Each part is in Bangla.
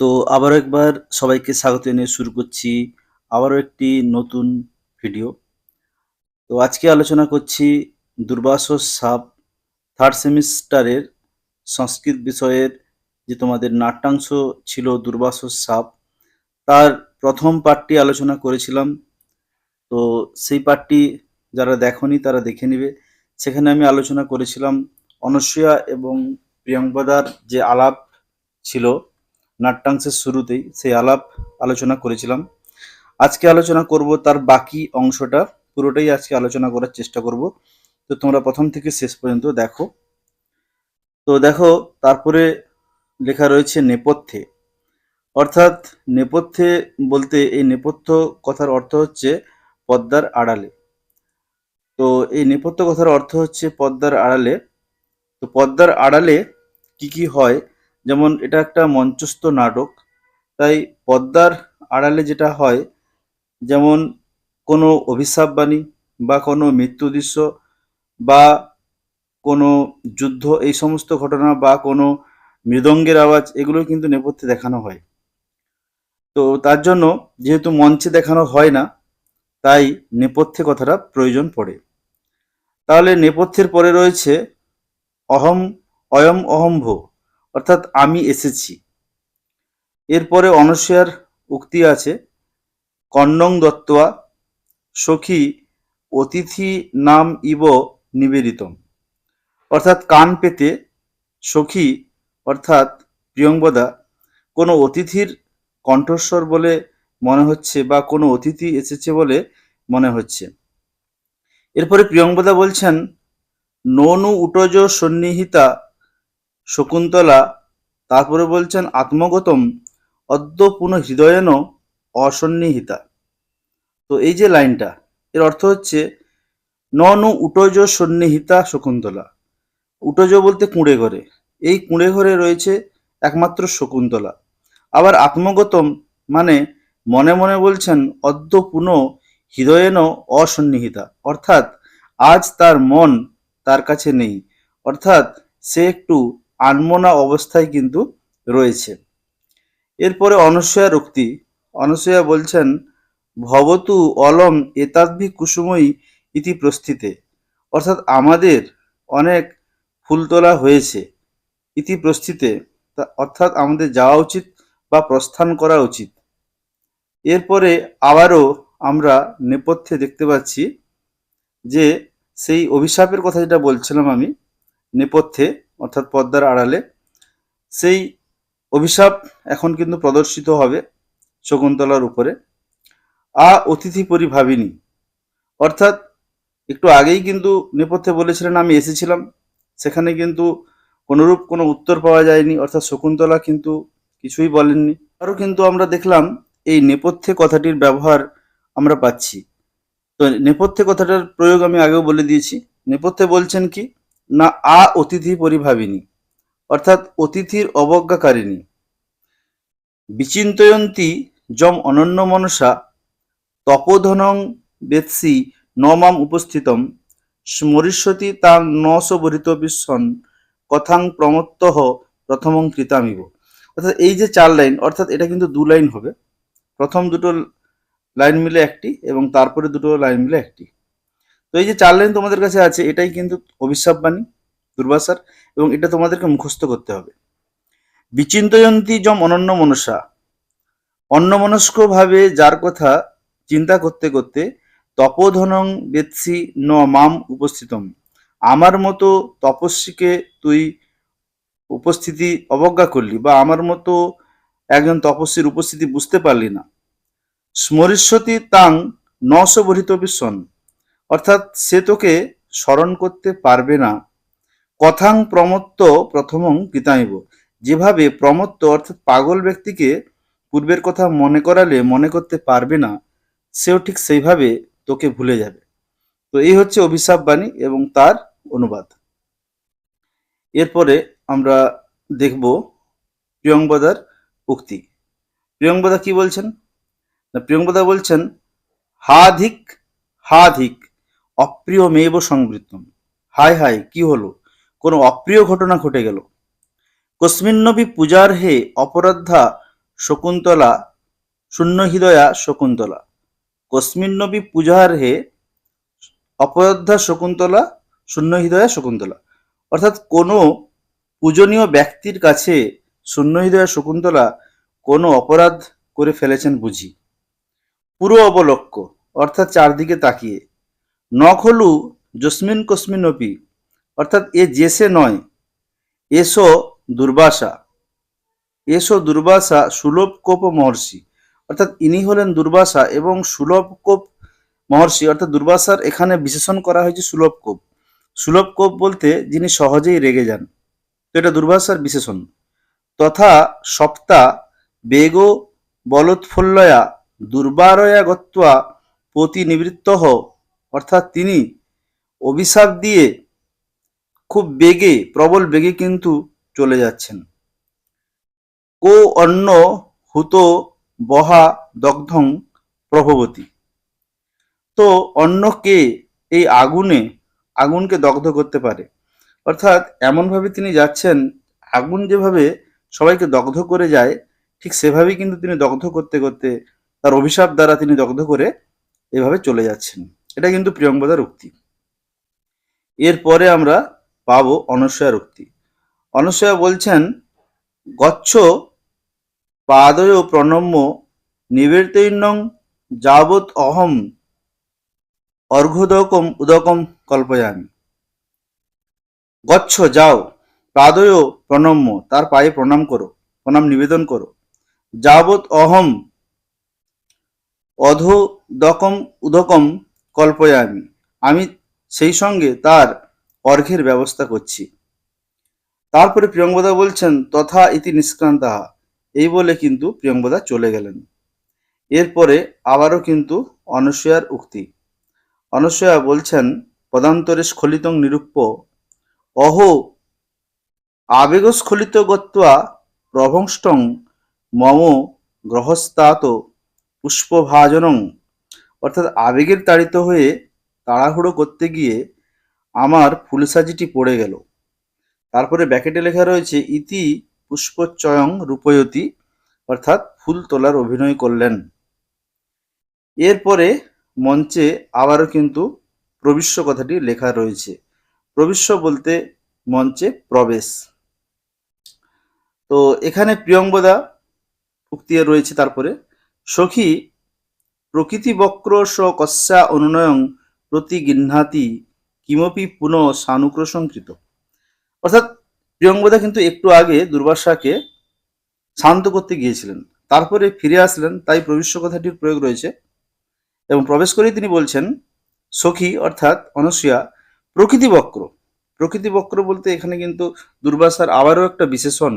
তো আবারও একবার সবাইকে স্বাগত জানিয়ে শুরু করছি আবারও একটি নতুন ভিডিও তো আজকে আলোচনা করছি দুর্বাসস সাপ থার্ড সেমিস্টারের সংস্কৃত বিষয়ের যে তোমাদের নাট্যাংশ ছিল দুর্বাসস সাপ তার প্রথম পার্টটি আলোচনা করেছিলাম। তো সেই পার্টটি যারা দেখনি তারা দেখে নেবে। সেখানে আমি আলোচনা করেছিলাম অনসূয়া এবং প্রিয়ঙ্বদার যে আলাপ ছিল নাট্যাংশের শুরুতেই সেই আলাপ আলোচনা করেছিলাম। আজকে আলোচনা করব তার বাকি অংশটা। পুরোটাই আজকে আলোচনা করার চেষ্টা করব। তো তোমরা প্রথম থেকে শেষ পর্যন্ত দেখো। তো দেখো, তারপরে লেখা রয়েছে নেপথ্যে। অর্থাৎ নেপথ্যে বলতে এই নেপথ্য কথার অর্থ হচ্ছে পদ্মার আড়ালে। তো এই নেপথ্য কথার অর্থ হচ্ছে পদ্মার আড়ালে। তো পদ্মার আড়ালে কি কি হয়? যেমন এটা একটা মঞ্চস্থ নাটক, তাই পদ্মার আড়ালে যেটা হয়, যেমন কোনো অভিশাপ বাণী বা কোনো মৃত্যু দৃশ্য বা কোনো যুদ্ধ, এই সমস্ত ঘটনা বা কোনো মৃদঙ্গের আওয়াজ এগুলো কিন্তু নেপথ্যে দেখানো হয়। তো তার জন্য যেহেতু মঞ্চে দেখানো হয় না, তাই নেপথ্যে কথাটা প্রয়োজন পড়ে। তাহলে নেপথ্যের পরে রয়েছে অহম, অয়ম অহম্ভ। অর্থাৎ আমি এসেছি। এরপরে অনসূয়ার উক্তি আছে, কন্নং দত্তয়া, সখী অতিথি নাম ইব নিবেদিতম। অর্থাৎ কান পেতে সখী, অর্থাৎ প্রিয়ঙ্বদা কোনো অতিথির কণ্ঠস্বর বলে মনে হচ্ছে বা কোনো অতিথি এসেছে বলে মনে হচ্ছে। এরপরে প্রিয়ঙ্বদা বলছেন, ননু উটজ সন্নিহিতা শকুন্তলা তারপরে বলছেন, আত্মগতম অদ্য পুনঃ হৃদয়েন অসন্নিহিতা। তো এই যে লাইনটা, এর অর্থ হচ্ছে ন ননু উটজ সন্নিহিতা শকুন্তলা। উটজ বলতে কুঁড়ে ঘরে। এই কুঁড়ে ঘরে রয়েছে একমাত্র শকুন্তলা। আবার আত্মগতম মানে মনে মনে বলছেন অদ্য পুনঃ হৃদয়েন অসন্নিহিতা। অর্থাৎ, আজ তার মন তার কাছে নেই। অর্থাৎ, সে একটু আনমনা অবস্থায় কিন্তু রয়েছে। এরপরে অনসূয়ার উক্তি অনসূয়া বলছেন, ভবতু অলম এতাদ্ভি কুসুময়ী ইতি প্রস্থিতে। অর্থাৎ আমাদের অনেক ফুল তোলা হয়েছে ইতি প্রস্থিতে। অর্থাৎ আমাদের যাওয়া উচিত বা প্রস্থান করা উচিত। এরপরে আবারও আমরা নেপথ্যে দেখতে পাচ্ছি যে সেই অভিশাপের কথা যেটা বলছিলাম আমি, নেপথ্যে অর্থাৎ পদ্মার আড়ালে, সেই অভিশাপ এখন কিন্তু প্রদর্শিত হবে শকুন্তলার উপরে। আ অতিথি পরিভাবিনী অর্থাৎ একটু আগেই কিন্তু নেপথ্যে বলেছিলেন, আমি এসেছিলাম। সেখানে কিন্তু কোনোরূপ কোনো উত্তর পাওয়া যায়নি। অর্থাৎ শকুন্তলা কিন্তু কিছুই বলেননি। আরও কিন্তু আমরা দেখলাম, এই নেপথ্যে কথাটির ব্যবহার আমরা পাচ্ছি। তো নেপথ্যে কথাটার প্রয়োগ আমি আগেও বলে দিয়েছি। নেপথ্যে বলছেন কি না আ অতিথি পরিভাবিনী, অর্থাৎ অতিথির অবজ্ঞাকারিণী। বিচিন্তয়ন্তী যম অনন্য মনসা, তপোধনং বেৎসি ন মাম উপস্থিতম, স্মরিষ্যতি তাং সবরিত বিশ্বন কথাং প্রমত্তহ প্রথমং কৃতামিব। অর্থাৎ এই যে চার লাইন, অর্থাৎ এটা কিন্তু দু লাইন হবে। প্রথম দুটো লাইন মিলে একটি এবং তারপরে দুটো লাইন মিলে একটি। তো এই যে চার লাইন তোমাদের কাছে আছে, এটাই কিন্তু অভিশাপ বাণী দুর্বাসার এবং এটা তোমাদেরকে মুখস্থ করতে হবে। বিচিন্তয়ন্তী যম অনন্য মনসা অন্যমনস্কভাবে যার কথা চিন্তা করতে করতে তপোধনং বেৎসি ন মাম উপস্থিতম, আমার মতো তপস্বীকে তুই উপস্থিতি অবজ্ঞা করলি বা আমার মতো একজন তপস্বীর উপস্থিতি বুঝতে পারলি না। স্মরিষ্যতি তাং নশ বহিত বিশ্বন অর্থাৎ সে তোকে স্মরণ করতে পারবে না। কথাং প্রমত্ত প্রথমং কৃতাইব যেভাবে প্রমত্ত অর্থাৎ পাগল ব্যক্তিকে পূর্বের কথা মনে করালে মনে করতে পারবে না, সেও ঠিক সেইভাবে তোকে ভুলে যাবে। তো এই হচ্ছে অভিশাপ বাণী এবং তার অনুবাদ। এরপরে আমরা দেখব প্রিয়ঙ্বদার উক্তি। প্রিয়ঙ্বদা কি বলছেন? না প্রিয়ঙ্বদা বলছেন, হাধিক হাধিক। অপ্রিয়মেব সংবৃত্তম। হায় হায়, কি হলো? কোনো অপ্রিয় ঘটনা ঘটে গেল? কস্মিন্নপি পূজার হে অপরাধা শকুন্তলা শূন্য হৃদয়া শকুন্তলা। কস্মিন্নবি পূজার্হে অপরাধা শকুন্তলা শূন্য হৃদয়া শকুন্তলা। অর্থাৎ কোনো পূজনীয় ব্যক্তির কাছে শূন্য হৃদয়া শকুন্তলা কোনো অপরাধ করে ফেলেছেন বুঝি। পুরো অবলক্ষ অর্থাৎ চারদিকে তাকিয়ে। ন খলু জস্মিন কস্মিন অপি অর্থাৎ এ জেসে নয়, এসো দুর্বাসা। এসো দুর্বাসা সুলভ কোপ মহর্ষি। অর্থাৎ ইনি হলেন দুর্বাসা এবং সুলভ কোপ মহর্ষি। অর্থাৎ দুর্বাসার এখানে বিশেষণ করা হয়েছে সুলভ কোপ। সুলভ কোপ বলতে যিনি সহজেই রেগে যান। তো এটা দুর্বাসার বিশেষণ। তথা সপ্তা বেগ বলোৎফুল্লয়া দুর্বারয়া গত্বা প্রতিনিবৃত্ত অর্থাৎ তিনি অভিশাপ দিয়ে খুব বেগে, প্রবল বেগে কিন্তু চলে যাচ্ছেন। কো অন্য হুত বহা দগ্ধং প্রভবতী। তো অন্য কে এই আগুনে, আগুনকে দগ্ধ করতে পারে? অর্থাৎ এমনভাবে তিনি যাচ্ছেন, আগুন যেভাবে সবাইকে দগ্ধ করে যায়, ঠিক সেভাবেই কিন্তু তিনি দগ্ধ করতে করতে তার অভিশাপ দ্বারা তিনি দগ্ধ করে এভাবে চলে যাচ্ছেন। এটা কিন্তু প্রিয়ঙ্বদার উক্তি এরপরে আমরা পাবো অনস্বয়ার উক্তি অনস্বয়া বলছেন, গচ্ছ, পাদয় প্রণম্য নিবের্তৈন্যং যাবৎ অহম অর্ঘোদকম উদকম কল্পয়ামি। গচ্ছ, যাও, পাদয় প্রণম্য, তার পায়ে প্রণাম করো, প্রণাম নিবেদন করো। যাবৎ অহম অধোদকম উদকম কল্পয়ামি আমি সেই সঙ্গে তার অর্ঘের ব্যবস্থা করছি। তারপরে প্রিয়ঙ্বদা বলছেন, তথা ইতি নিষ্ক্রান্তাহা এই বলে কিন্তু প্রিয়ঙ্বদা চলে গেলেন। এরপরে আবারও কিন্তু অনসূয়ার উক্তি। অনসূয়া বলছেন পদান্তরে স্খলিতং নিরূপ্য অহো, আবেগস্খলিত গত্বা প্রভংষ্টং, মম গ্রহস্তাত পুষ্পভাজনং। অর্থাৎ আবেগের তাড়িত হয়ে তাড়াহুড়ো করতে গিয়ে আমার ফুলসাজিটি পড়ে গেল। তারপরে ব্যাকেটে লেখা রয়েছে, ইতি পুষ্পচয়ং রূপয়তী অর্থাৎ ফুল তোলার অভিনয় করলেন। এরপরে মঞ্চে আবারও কিন্তু প্রবিশ্য কথাটি লেখা রয়েছে। প্রবিশ্য বলতে মঞ্চে প্রবেশ। তো এখানে প্রিয়ঙ্বদা উক্তি রয়েছে তারপরে, সখী প্রকৃতি বক্র স কস্যা অনুনয়ং প্রতি গৃহাতি কিমপি পুনঃ সানুক্রসংকৃত অর্থাৎ প্রিয়ঙ্বদা কিন্তু একটু আগে দুর্বাসাকে শান্ত করতে গিয়েছিলেন। তারপরে ফিরে আসলেন, তাই প্রবিশ্য কথাটির প্রয়োগ রয়েছে। এবং প্রবেশ করেই তিনি বলছেন, সখী অর্থাৎ অনসূয়া প্রকৃতি বক্র প্রকৃতি বক্র বলতে এখানে কিন্তু দুর্বাসার আবারও একটা বিশেষণ,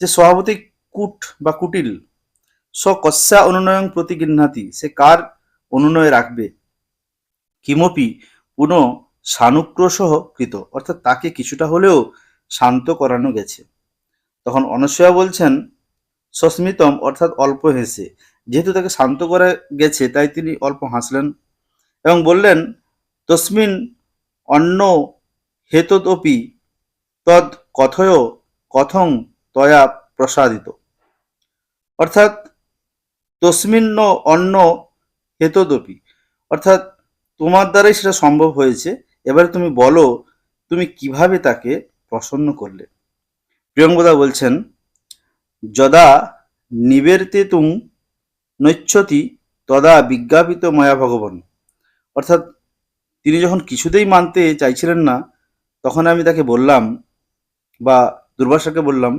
যে স্বভাবতই কুট বা কুটিল। স কস্যা অনুনয়ং প্রতি গৃহাতি সে কার অনুনয় রাখবে কিমপি পুনঃ সানুক্রোশহ কৃত অর্থাৎ তাকে কিছুটা হলেও শান্ত করানো গেছে তখন অনসূয়া বলছেন সস্মিতম অর্থাৎ অল্প হেসে যেহেতু তাকে শান্ত করা গেছে তাই তিনি অল্প হাসলেন এবং বললেন তস্মিন অন্য হেতদপি তদ কথয় কথং তয়া প্রসাদিত অর্থাৎ তস্মিন্ন অন্য হেতদপি। অর্থাৎ তোমার দ্বারাই সেটা সম্ভব হয়েছে। এবারে তুমি বলো, তুমি কীভাবে তাকে প্রসন্ন করলে? প্রিয়ঙ্গদা বলছেন, যদা নিবের্তে তুম নৈচ্ছতি তদা বিজ্ঞাপিত মায়া ভগবান। অর্থাৎ তিনি যখন কিছুতেই মানতে চাইছিলেন না, তখন আমি তাকে বললাম বা দুর্বাসাকে বললাম,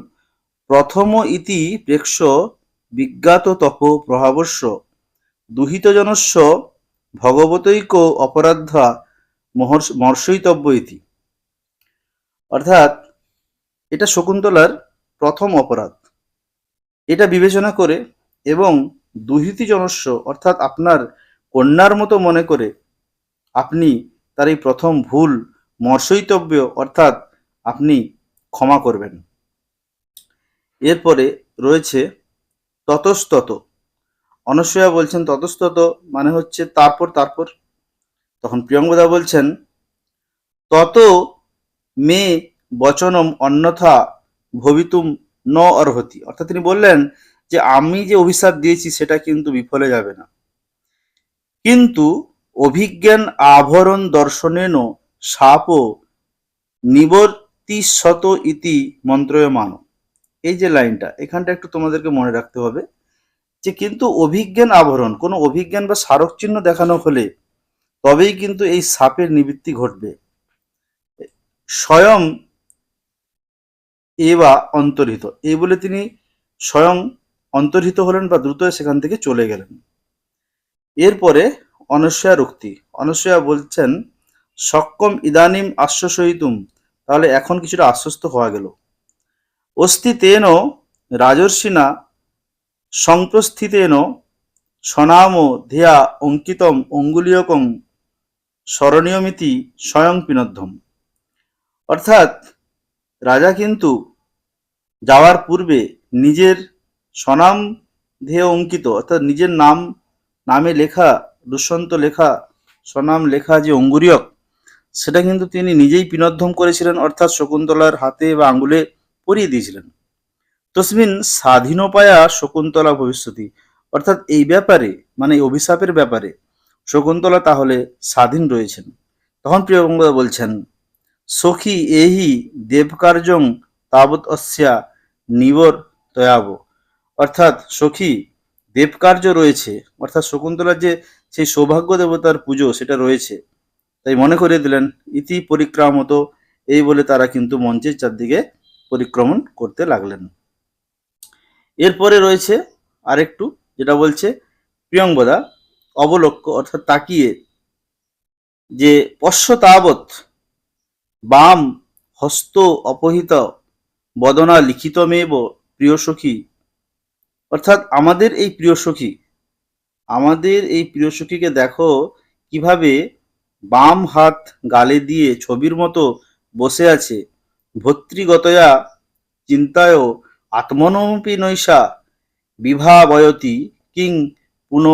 প্রথম ইতি প্রেক্ষ বিজ্ঞাত তপ প্রভাবস্য দুহিতজনস্য ভগবতৈক অপরাধা মহর্ষ মর্ষয়িতব্য ইতি অর্থাৎ এটা শকুন্তলার প্রথম অপরাধ। এটা বিবেচনা করে এবং দুহিতি জনস্য অর্থাৎ আপনার কন্যার মতো মনে করে আপনি তার এই প্রথম ভুল মর্ষয়িতব্য অর্থাৎ আপনি ক্ষমা করবেন। এরপরে রয়েছে ততস্তত। অনসূয়া বলছেন, ততস্তত মানে হচ্ছে তারপর তারপর। তখন প্রিয়ঙ্গদা বলছেন, তত মে বচনম অন্যথা ভবিতুম ন অর্হতি। অর্থাৎ তিনি বললেন যে, আমি যে অভিশাপ দিয়েছি, সেটা কিন্তু বিফলে যাবে না। কিন্তু অভিজ্ঞান আভরণ দর্শনেন সাপ নিবর্তিশত ইতি মন্ত্রয়মান। এই যে লাইনটা, এখানটা একটু তোমাদেরকে মনে রাখতে হবে যে কিন্তু অভিজ্ঞান আবরণ, কোনো অভিজ্ঞান বা স্মারক চিহ্ন দেখানো হলে তবেই কিন্তু এই সাপের নিবৃত্তি ঘটবে। স্বয়ং এ বা অন্তর্হিত এই বলে তিনি স্বয়ং অন্তর্হিত হলেন বা দ্রুত সেখান থেকে চলে গেলেন। এরপরে অনস্বয়া রুক্তি অনস্বয়া বলছেন, সক্ষম ইদানিম আশ্বসহিতুম তাহলে এখন কিছুটা আশ্বস্ত হওয়া গেল। অস্তি তেন রাজর্ষিনা সংপ্রস্থিতেন স্বনাম ধিয়া অঙ্কিতম অঙ্গুলীয়কং স্মরণীয়মিতি স্বয়ং পিনদ্ধম। অর্থাৎ রাজা কিন্তু যাওয়ার পূর্বে নিজের স্বনাম ধেয় অঙ্কিত, অর্থাৎ নিজের নাম, নামে লেখা, দুষ্যন্ত লেখা, স্বনাম লেখা যে অঙ্গুরীয়ক সেটা কিন্তু তিনি নিজেই পিনদ্ধম করেছিলেন, অর্থাৎ শকুন্তলার হাতে বা আঙ্গুলে পরিয়ে দিয়েছিলেন। তসমিন স্বাধীনোপায়া শকুন্তলা ভবিষ্যতি। অর্থাৎ এই ব্যাপারে মানে এই অভিশাপের ব্যাপারে, শকুন্তলা তাহলে স্বাধীন রয়েছেন। তখন প্রিয়বঙ্গদা বলছেন, সখী এহি দেবকার্যং তাবৎ অস্যা নিবর তয়াব। অর্থাৎ, সখী, দেবকার্য রয়েছে। অর্থাৎ, শকুন্তলার যে সেই সৌভাগ্য দেবতার পুজো, সেটা রয়েছে। তাই মনে করিয়ে দিলেন, ইতি পরিক্রামত এই বলে তারা কিন্তু মঞ্চের চারদিকে পরিক্রমণ করতে লাগলেন। এরপরে রয়েছে আরেকটু, যেটা বলছে প্রিয়ঙ্গদা অবলক্ষ অর্থাৎ তাকিয়ে, যে পশ্য তাবৎ বাম হস্ত অপহিত বদনা লিখিত লিখিতমেব প্রিয় সখী। অর্থাৎ আমাদের এই প্রিয় সখী, আমাদের এই প্রিয় সখীকে দেখো কীভাবে বাম হাত গালে দিয়ে ছবির মতো বসে আছে। ভর্তৃগতয়া চিন্তায় আত্মনমপি নৈশা বিভাবয়তি কিং পুন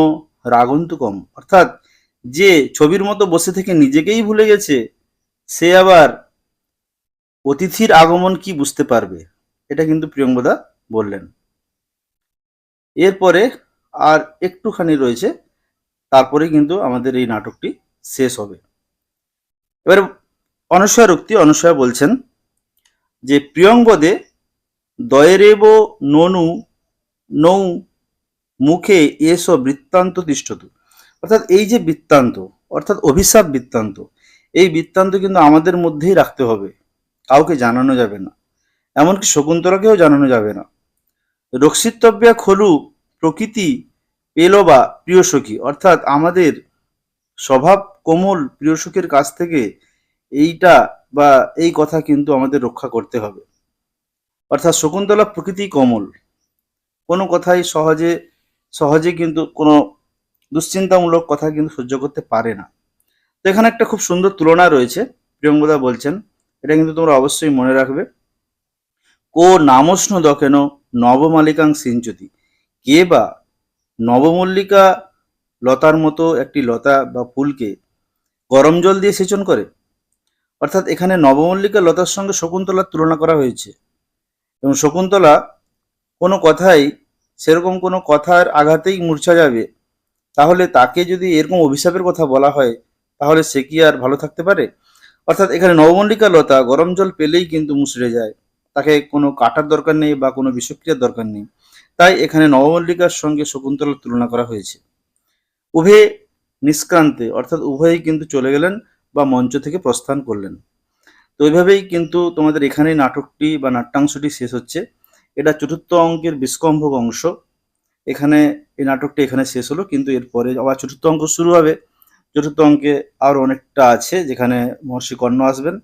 রাগন্তুকম। অর্থাৎ যে ছবির মতো বসে থেকে নিজেকেই ভুলে গেছে, সে আবার অতিথির আগমন কি বুঝতে পারবে? এটা কিন্তু প্রিয়ঙ্গদা বললেন। এরপরে আর একটুখানি রয়েছে, তারপরে কিন্তু আমাদের এই নাটকটি শেষ হবে। এবার অনসয়া রুক্তি, অনসয়া বলছেন যে প্রিয়ঙ্গদে দয়েরেব ননু নৌ মুখে এসো বৃত্তান্ত তিষ্ঠত। অর্থাৎ এই যে বৃত্তান্ত, অর্থাৎ অভিশাপ বৃত্তান্ত, এই বৃত্তান্ত কিন্তু আমাদের মধ্যেই রাখতে হবে। কাউকে জানানো যাবে না। এমনকি শকুন্তলাকেও জানানো যাবে না। রক্ষিতব্যা খলু প্রকৃতি পেল বা প্রিয় সখী অর্থাৎ আমাদের স্বভাব কোমল প্রিয় সখীর কাছ থেকে এইটা বা এই কথা কিন্তু আমাদের রক্ষা করতে হবে। অর্থাৎ শকুন্তলা প্রকৃতি কোমল। কোনো কথাই সহজে সহজে কিন্তু কোনো দুশ্চিন্তামূলক কথা কিন্তু সহ্য করতে পারে না। তো এখানে একটা খুব সুন্দর তুলনা রয়েছে। প্রিয়ঙ্গদা বলছেন, এটা কিন্তু তোমরা অবশ্যই মনে রাখবে। কো নামস্ন দকেন নবমালিকাং সিঞ্চতি। কে বা নবমল্লিকা লতার মতো একটি লতা বা ফুলকে গরম জল দিয়ে সেচন করে? অর্থাৎ এখানে নবমল্লিকা লতার সঙ্গে শকুন্তলার তুলনা করা হয়েছে। এবং শকুন্তলা কোনো কথাই, সেরকম কোনো কথার আঘাতেই মূর্ছা যাবে। তাহলে তাকে যদি এরকম অভিশাপের কথা বলা হয়, তাহলে সে কি আর ভালো থাকতে পারে? অর্থাৎ এখানে নবমল্লিকা লতা গরম জল পেলেই কিন্তু মুচড়ে যায়। তাকে কোনো কাটার দরকার নেই বা কোনো বিষক্রিয়ার দরকার নেই। তাই এখানে নবমল্লিকার সঙ্গে শকুন্তলার তুলনা করা হয়েছে। উভয়ে নিষ্ক্রান্তে, অর্থাৎ উভয়েই কিন্তু চলে গেলেন বা মঞ্চ থেকে প্রস্থান করলেন। তো এইভাবেই কিন্তু তোমাদের এখানেই নাটকটি বা নাট্যাংশটি শেষ হচ্ছে। এটা চতুর্থ অঙ্কের বিস্কম্ভক অংশ। এখানে এই নাটকটি এখানে শেষ হলো, কিন্তু এরপরে আবার চতুর্থ অঙ্ক শুরু হবে। চতুর্থ অঙ্কে আরও অনেকটা আছে, যেখানে মহর্ষি কর্ণ আসবেন।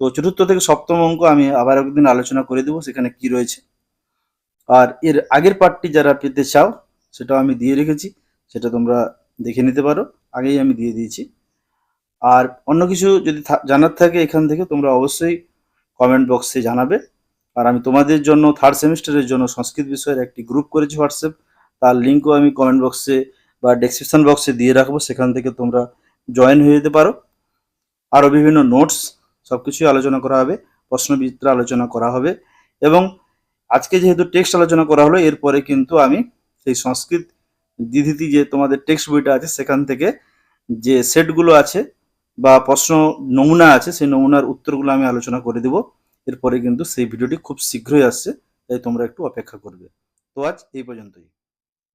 তো চতুর্থ থেকে সপ্তম অঙ্ক আমি আবার একদিন আলোচনা করে দেবো, সেখানে কি রয়েছে। আর এর আগের পার্টটি যারা পেতে চাও, সেটাও আমি দিয়ে রেখেছি, সেটা তোমরা দেখে নিতে পারো। আগেই আমি দিয়ে দিয়েছি। আর অন্য কিছু যদি জানার থাকে এখান থেকে, তোমরা অবশ্যই কমেন্ট বক্সে জানাবে। আর আমি তোমাদের জন্য থার্ড সেমিস্টারের জন্য সংস্কৃত বিষয়ের একটি গ্রুপ করেছি হোয়াটসঅ্যাপ তার লিঙ্কও আমি কমেন্ট বক্সে বা ডেসক্রিপশন বক্সে দিয়ে রাখব। সেখান থেকে তোমরা জয়েন হয়ে যেতে পারো। আরও বিভিন্ন নোটস সব কিছুই আলোচনা করা হবে, প্রশ্নবিচিত্র আলোচনা করা হবে। এবং আজকে যেহেতু টেক্সট আলোচনা করা হলো, এরপরে কিন্তু আমি সেই সংস্কৃত দিদিতি যে তোমাদের টেক্সট বইটা আছে, সেখান থেকে যে সেটগুলো আছে বা প্রশ্ন নমুনা আছে, সেই নমুনার উত্তরগুলো আমি আলোচনা করে দেব। এরপরে কিন্তু সেই ভিডিওটি খুব শীঘ্রই আসছে, তাই তোমরা একটু অপেক্ষা করবে। তো আজ এই পর্যন্তই।